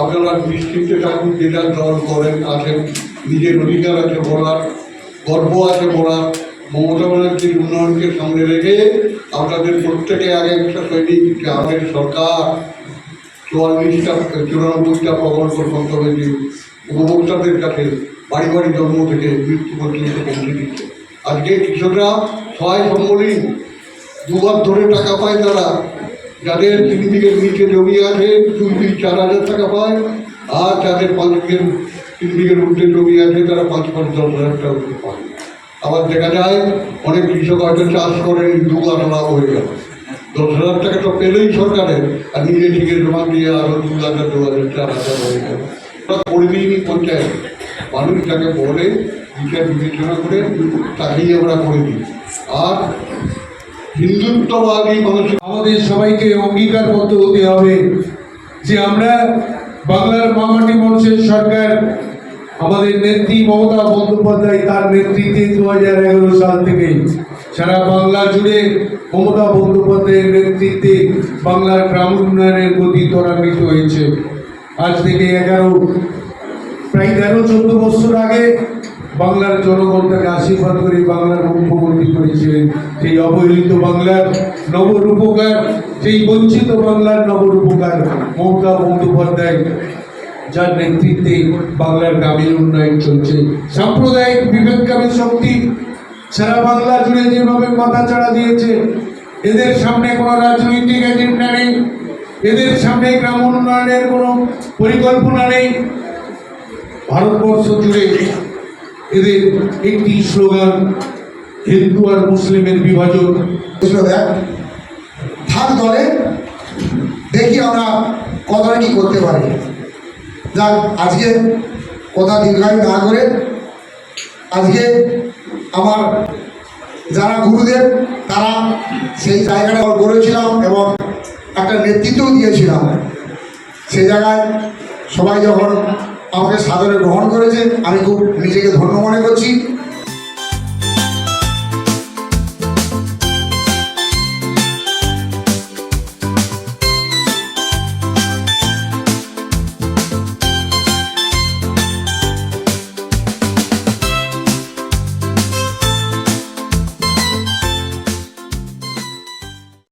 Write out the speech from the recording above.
আপনারা নিশ্চিন্তে থাকুন যে যার দল করেন আছেন নিজের অধিকার আছে বলার, গর্ব আছে বলার। মমতা ব্যানার্জির উন্নয়নকে সামনে রেখে আপনাদের প্রত্যেকে আগে একটা সৈনিক, যে আমাদের সরকার, চুয়াল্লিশটা, চুরানব্বইটা প্রকল্প সংগ্রহে উপভোক্তাদের কাছে বাড়ি বাড়ি জন্ম থেকে মৃত্যু পর্যন্ত পৌঁছে দিচ্ছে। আজকে কৃষকরা সবাই সম্বলীন দুবার ধরে টাকা পায় তারা। যাদের তিন বিঘের নিচে জমি আছে দুই দুই চার হাজার টাকা পায়, আর যাদের পাঁচ বিঘের তিন বিঘের জমি আছে, তারা পাঁচ পাঁচ, দশ হাজার টাকা করে পায়। আবার দেখা যায়, অনেক কৃষক হয়তো চাষ করেন দুবার লাভ হয়ে গেল। দশ হাজার টাকা তো পেলেই সরকারের, আর নিজে থেকে জমা দিয়ে আরও দু হাজার দু হাজার, চার হাজার হয়ে গেল। করে পঞ্চায়েত, মানুষ তাকে বলে বিচার বিবেচনা করে, তাকেই আমরা করে দিই আর হিন্দুত্ববাদী মানুষ। আমাদের সবাইকে অঙ্গীকারবদ্ধ হতে হবে যে আমরা বাংলার মামাটি মানুষের সরকার, আমাদের নেত্রী মমতা বন্দ্যোপাধ্যায় তার নেতৃত্বে দু হাজার এগারো সাল থেকে সারা বাংলা জুড়ে মমতা বন্দ্যোপাধ্যায়ের নেতৃত্বে বাংলার গ্রাম উন্নয়নের গতি ত্বরান্বিত হয়েছে। আজ থেকে এগারো, প্রায় তেরো, চোদ্দ বছর আগে বাংলার জনগণ তাকে আশীর্বাদ করে বাংলার মুখ্যমন্ত্রী করেছিলেন। সেই অবহেলিত বাংলার নবরূপকার, সেই বঞ্চিত বাংলার নবরূপকার মমতা বন্দ্যোপাধ্যায়, যার নেতৃত্বে বাংলার গ্রামীণ উন্নয়ন চলছে। সাম্প্রদায়িক বিবেককামী শক্তি সারা বাংলা জুড়ে যেভাবে মাথা চাড়া দিয়েছে, এদের সামনে কোনো রাজনৈতিক এজেন্ডা নেই, এদের সামনে গ্রাম উন্নয়নের কোনো পরিকল্পনা নেই। ভারতবর্ষ জুড়ে এদের একটি স্লোগান, হিন্দু আর মুসলিমের বিভাজন। থাক দলে দেখি আমরা কতটা কি করতে পারি। যাক, আজকে কথা দীর্ঘায়ু না করে, আজকে আমার যারা গুরুদেব, তারা সেই জায়গাটা গড়েছিলাম এবং একটা নেতৃত্বও দিয়েছিলাম। সেই জায়গায় সবাই যখন আমাকে সাদরে গ্রহণ করেছে আমি খুব নিজেকে ধন্য মনে করছি।